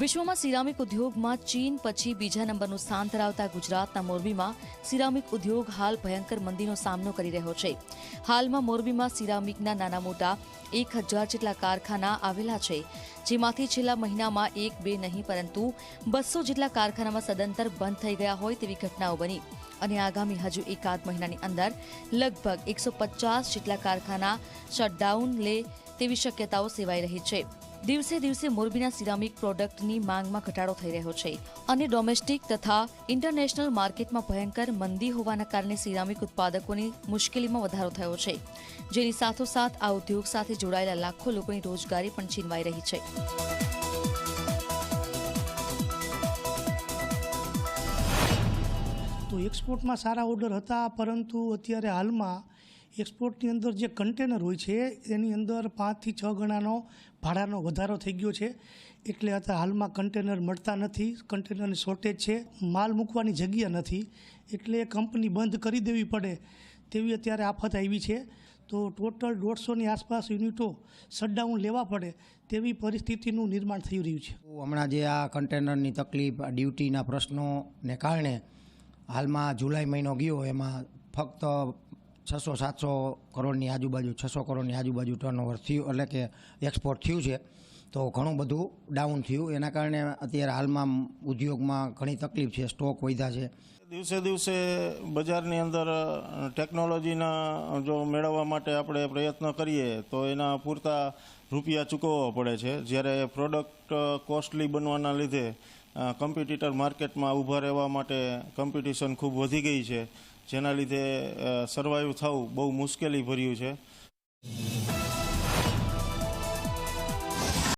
વિશ્વમાં સિરામિક ઉદ્યોગમાં ચીન પછી બીજા નંબરનું સ્થાન ધરાવતા ગુજરાતના મોરબીમાં સિરામિક ઉદ્યોગ હાલ ભયંકર મંદીનો સામનો કરી રહ્યો છે. હાલમાં મોરબીમાં સિરામિકના નાના મોટા એક હજાર જેટલા કારખાના આવેલા છે, જેમાંથી છેલ્લા મહિનામાં એક, બે નહીં, પરંતુ બસો જેટલા કારખાનામાં સદંતર બંધ થઈ ગયા હોય તેવી ઘટનાઓ બની અને આગામી હજુ એકાદ મહિનાની અંદર લગભગ એકસો પચાસ જેટલા કારખાના શટડાઉન લે તેવી શક્યતાઓ સેવાઈ રહી છે. દિવસે દિવસે મોરબીના સિરામિક પ્રોડક્ટની માંગમાં ઘટાડો થઈ રહ્યો છે. અને ડોમેસ્ટિક તથા ઇન્ટરનેશનલ માર્કેટમાં ભયંકર મંદી હોવાના કારણે સિરામિક ઉત્પાદકોની મુશ્કેલીમાં વધારો થયો છે. જેની સાથોસાથ આ ઉદ્યોગ સાથે જોડાયેલા લાખો લોકોની રોજગારી પણ છીનવાઈ રહી છે. તો એક્સપોર્ટમાં સારા ઓર્ડર હતા, પરંતુ અત્યારે હાલમાં એક્સપોર્ટની અંદર જે કન્ટેનર હોય છે, એની અંદર પાંચથી છ ગણાનો ભાડાનો વધારો થઈ ગયો છે. એટલે અત્યારે હાલમાં કન્ટેનર મળતા નથી, કન્ટેનરની શોર્ટેજ છે, માલ મૂકવાની જગ્યા નથી. એટલે કંપની બંધ કરી દેવી પડે તેવી અત્યારે આફત આવી છે. તો ટોટલ દોઢસોની આસપાસ યુનિટો શટડાઉન લેવા પડે તેવી પરિસ્થિતિનું નિર્માણ થઈ રહ્યું છે. હમણાં જે આ કન્ટેનરની તકલીફ ડ્યુટીના પ્રશ્નોને કારણે હાલમાં જુલાઈ મહિનો ગયો, એમાં ફક્ત છસો સાતસો કરોડની આજુબાજુ, છસો કરોડની આજુબાજુ ટર્નઓવર થયું, એટલે કે એક્સપોર્ટ થયું છે. તો ઘણું બધું ડાઉન થયું. એના કારણે અત્યારે હાલમાં ઉદ્યોગમાં ઘણી તકલીફ છે સ્ટોક વધ્યા છે. દિવસે દિવસે બજારની અંદર ટેકનોલોજીના જો મેળવવા માટે આપણે પ્રયત્ન કરીએ, તો એના પૂરતા રૂપિયા ચૂકવવા પડે છે. જ્યારે પ્રોડક્ટ કોસ્ટલી બનવાના લીધે કમ્પિટિટર માર્કેટમાં ઊભા રહેવા માટે કોમ્પિટિશન ખૂબ વધી ગઈ છે. જેના લીધે સર્વાઈવ થવું બહુ મુશ્કેલી ભર્યું છે.